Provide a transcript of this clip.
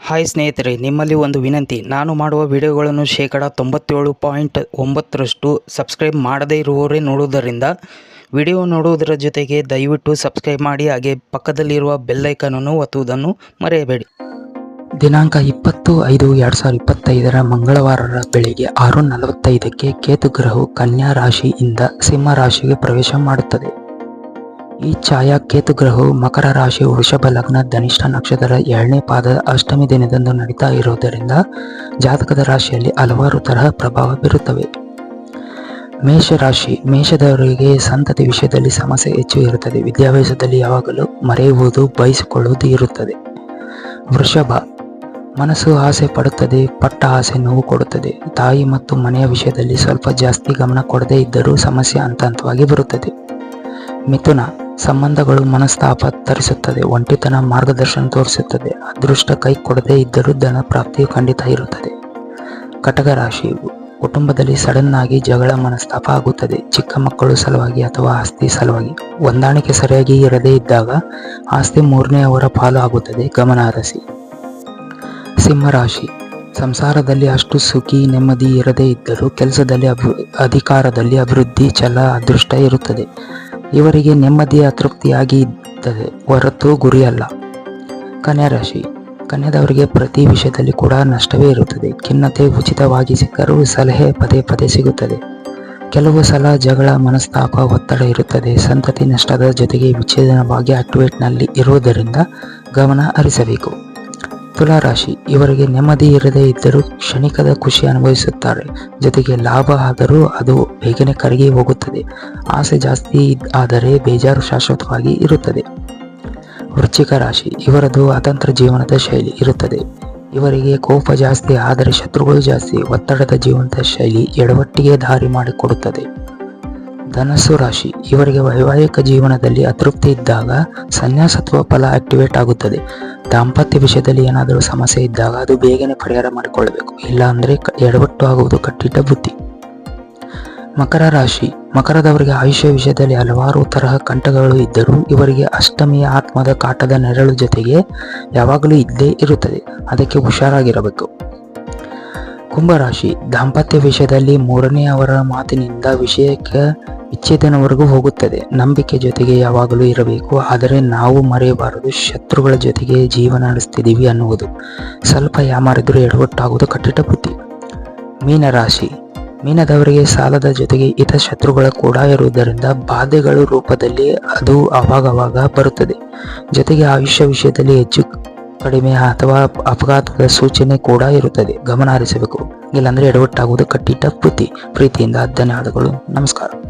Hi ಸ್ನೇಹಿತರೆ, ನಿಮ್ಮಲ್ಲಿ ಒಂದು ವಿನಂತಿ. ನಾನು ಮಾಡುವ ವಿಡಿಯೋಗಳನ್ನು ಶೇಕಡ ತೊಂಬತ್ತೇಳು ಪಾಯಿಂಟ್ ಒಂಬತ್ತರಷ್ಟು ಸಬ್ಸ್ಕ್ರೈಬ್ ಮಾಡದೇ ಇರುವವರೇ ನೋಡುವುದರಿಂದ ವಿಡಿಯೋ ನೋಡುವುದರ ಜೊತೆಗೆ ದಯವಿಟ್ಟು ಸಬ್ಸ್ಕ್ರೈಬ್ ಮಾಡಿ, ಹಾಗೆ ಪಕ್ಕದಲ್ಲಿರುವ ಬೆಲ್ಲೈಕನನ್ನು ಒತ್ತುವುದನ್ನು ಮರೆಯಬೇಡಿ. ದಿನಾಂಕ ಇಪ್ಪತ್ತು ಐದು ಎರಡು ಸಾವಿರದ ಇಪ್ಪತ್ತೈದರ ಮಂಗಳವಾರರ ಬೆಳಿಗ್ಗೆ ಆರು ನಲವತ್ತೈದಕ್ಕೆ ಕೇತು ಗ್ರಹವು ಕನ್ಯಾ ರಾಶಿಯಿಂದ ಸಿಂಹ ರಾಶಿಗೆ ಪ್ರವೇಶ ಮಾಡುತ್ತದೆ. ಈ ಛಾಯಾ ಕೇತು ಗ್ರಹವು ಮಕರ ರಾಶಿ, ವೃಷಭ ಲಗ್ನ, ಧನಿಷ್ಠ ನಕ್ಷತ್ರ ಎರಡನೇ ಪಾದ, ಅಷ್ಟಮಿ ದಿನದಂದು ನಡೀತಾ ಇರುವುದರಿಂದ ಜಾತಕದ ರಾಶಿಯಲ್ಲಿ ಹಲವಾರು ತರಹ ಪ್ರಭಾವ ಬೀರುತ್ತವೆ. ಮೇಷರಾಶಿ ಮೇಷದವರಿಗೆ ಸಂತತಿ ವಿಷಯದಲ್ಲಿ ಸಮಸ್ಯೆ ಹೆಚ್ಚು ಇರುತ್ತದೆ. ವಿದ್ಯಾಭ್ಯಾಸದಲ್ಲಿ ಯಾವಾಗಲೂ ಮರೆಯುವುದು, ಬಯಸಿಕೊಳ್ಳುವುದು ಇರುತ್ತದೆ. ವೃಷಭ, ಮನಸ್ಸು ಆಸೆ ಪಡುತ್ತದೆ, ಪಟ್ಟ ಆಸೆ ನೋವು ಕೊಡುತ್ತದೆ. ತಾಯಿ ಮತ್ತು ಮನೆಯ ವಿಷಯದಲ್ಲಿ ಸ್ವಲ್ಪ ಜಾಸ್ತಿ ಗಮನ ಕೊಡದೇ ಇದ್ದರೂ ಸಮಸ್ಯೆ ಹಂತ ಹಂತವಾಗಿ ಬರುತ್ತದೆ. ಮಿಥುನ ಸಂಬಂಧಗಳು ಮನಸ್ತಾಪ ತರಿಸುತ್ತದೆ, ಒಂಟಿತನ ಮಾರ್ಗದರ್ಶನ ತೋರಿಸುತ್ತದೆ, ಅದೃಷ್ಟ ಕೈ ಕೊಡದೇ ಇದ್ದರೂ ಧನ ಪ್ರಾಪ್ತಿಯು ಖಂಡಿತ ಇರುತ್ತದೆ. ಕಟಕ ರಾಶಿ, ಕುಟುಂಬದಲ್ಲಿ ಸಡನ್ ಆಗಿ ಜಗಳ ಮನಸ್ತಾಪ ಆಗುತ್ತದೆ, ಚಿಕ್ಕ ಮಕ್ಕಳು ಸಲುವಾಗಿ ಅಥವಾ ಆಸ್ತಿ ಸಲುವಾಗಿ. ಹೊಂದಾಣಿಕೆ ಸರಿಯಾಗಿ ಇರದೇ ಇದ್ದಾಗ ಆಸ್ತಿ ಮೂರನೇ ಅವರ ಪಾಲು ಆಗುತ್ತದೆ, ಗಮನ ಸಿಂಹರಾಶಿ ಸಂಸಾರದಲ್ಲಿ ಅಷ್ಟು ಸುಖಿ, ನೆಮ್ಮದಿ ಇರದೇ ಇದ್ದರೂ ಕೆಲಸದಲ್ಲಿ ಅಭಿ, ಅಧಿಕಾರದಲ್ಲಿ ಅಭಿವೃದ್ಧಿ, ಛಲ, ಅದೃಷ್ಟ ಇರುತ್ತದೆ. ಇವರಿಗೆ ನೆಮ್ಮದಿಯ ಅತೃಪ್ತಿಯಾಗಿ ಇದ್ದದೆ ಹೊರತು ಗುರಿಯಲ್ಲ. ಕನ್ಯಾ ರಾಶಿ, ಕನ್ಯಾದವರಿಗೆ ಪ್ರತಿ ವಿಷಯದಲ್ಲಿ ಕೂಡ ನಷ್ಟವೇ ಇರುತ್ತದೆ. ಖಿನ್ನತೆ ಉಚಿತವಾಗಿ ಸಿಕ್ಕರೂ ಸಲಹೆ ಪದೇ ಪದೇ ಸಿಗುತ್ತದೆ. ಕೆಲವು ಸಲ ಜಗಳ, ಮನಸ್ತಾಪ, ಒತ್ತಡ ಇರುತ್ತದೆ. ಸಂತತಿ ನಷ್ಟದ ಜೊತೆಗೆ ವಿಚ್ಛೇದನವಾಗಿ ಆಕ್ಟಿವೇಟ್ನಲ್ಲಿ ಇರುವುದರಿಂದ ಗಮನ ಹರಿಸಬೇಕು. ತುಲಾರಾಶಿ ಇವರಿಗೆ ನೆಮ್ಮದಿ ಇರದೇ ಇದ್ದರೂ ಕ್ಷಣಿಕದ ಖುಷಿ ಅನುಭವಿಸುತ್ತಾರೆ. ಜೊತೆಗೆ ಲಾಭ ಆದರೂ ಅದು ಬೇಗನೆ ಕರಗಿ ಹೋಗುತ್ತದೆ. ಆಸೆ ಜಾಸ್ತಿ ಆದರೆ ಬೇಜಾರು ಶಾಶ್ವತವಾಗಿ ಇರುತ್ತದೆ. ವೃಶ್ಚಿಕ ರಾಶಿ ಇವರದು ಅತಂತ್ರ ಜೀವನದ ಶೈಲಿ ಇರುತ್ತದೆ. ಇವರಿಗೆ ಕೋಪ ಜಾಸ್ತಿ ಆದರೆ ಶತ್ರುಗಳು ಜಾಸ್ತಿ ಒತ್ತಡದ ಜೀವನದ ಶೈಲಿ ಎಡವಟ್ಟಿಗೆ ದಾರಿ ಮಾಡಿಕೊಡುತ್ತದೆ. ಧನಸ್ಸು ರಾಶಿ. ಇವರಿಗೆ ವೈವಾಹಿಕ ಜೀವನದಲ್ಲಿ ಅತೃಪ್ತಿ ಇದ್ದಾಗ ಸನ್ಯಾಸತ್ವ ಫಲ ಆಕ್ಟಿವೇಟ್ ಆಗುತ್ತದೆ. ದಾಂಪತ್ಯ ವಿಷಯದಲ್ಲಿ ಏನಾದರೂ ಸಮಸ್ಯೆ ಇದ್ದಾಗ ಅದು ಬೇಗನೆ ಪರಿಹಾರ ಮಾಡಿಕೊಳ್ಳಬೇಕು. ಇಲ್ಲ ಅಂದರೆ ಎಡವಟ್ಟು ಆಗುವುದು ಕಟ್ಟಿಟ್ಟ ಬುದ್ಧಿ. ಮಕರ ರಾಶಿ. ಮಕರದವರಿಗೆ ಆಯುಷ್ಯ ವಿಷಯದಲ್ಲಿ ಹಲವಾರು ತರಹ ಕಂಟಗಳು ಇದ್ದರೂ ಇವರಿಗೆ ಅಷ್ಟಮಿಯ ಆತ್ಮದ ಕಾಟದ ನೆರಳು ಜೊತೆಗೆ ಯಾವಾಗಲೂ ಇದ್ದೇ ಇರುತ್ತದೆ. ಅದಕ್ಕೆ ಹುಷಾರಾಗಿರಬೇಕು. ಕುಂಭರಾಶಿ ದಾಂಪತ್ಯ ವಿಷಯದಲ್ಲಿ ಮೂರನೇ ಅವರ ಮಾತಿನಿಂದ ವಿಷಯಕ್ಕೆ ವಿಚ್ಛೇದನವರೆಗೂ ಹೋಗುತ್ತದೆ. ನಂಬಿಕೆ ಜೊತೆಗೆ ಯಾವಾಗಲೂ ಇರಬೇಕು. ಆದರೆ ನಾವು ಮರೆಯಬಾರದು. ಶತ್ರುಗಳ ಜೊತೆಗೆ ಜೀವನ ನಡೆಸ್ತಿದ್ದೀವಿ ಅನ್ನುವುದು. ಸ್ವಲ್ಪ ಯಾಮಾರಿದ್ರೂ ಎಡವಟ್ಟಾಗುವುದು ಕಟ್ಟಿಟ ಬುದ್ಧಿ. ಮೀನರಾಶಿ. ಮೀನದವರಿಗೆ ಸಾಲದ ಜೊತೆಗೆ ಇತರ ಶತ್ರುಗಳ ಕೂಡ ಇರುವುದರಿಂದ ಬಾಧೆಗಳ ರೂಪದಲ್ಲಿ ಅದು ಅವಾಗವಾಗ ಬರುತ್ತದೆ. ಜೊತೆಗೆ ಆಯುಷ್ಯ ವಿಷಯದಲ್ಲಿ ಹೆಚ್ಚು ಕಡಿಮೆ ಅಥವಾ ಅಪಘಾತದ ಸೂಚನೆ ಕೂಡ ಇರುತ್ತದೆ. ಗಮನ ಹರಿಸಬೇಕು. ಇಲ್ಲಾಂದ್ರೆ ಎಡವಟ್ಟಾಗುವುದು ಕಟ್ಟಿಟ್ಟ ಬುದ್ಧಿ. ಪ್ರೀತಿಯಿಂದ ಧನ್ಯವಾದಗಳು ನಮಸ್ಕಾರ.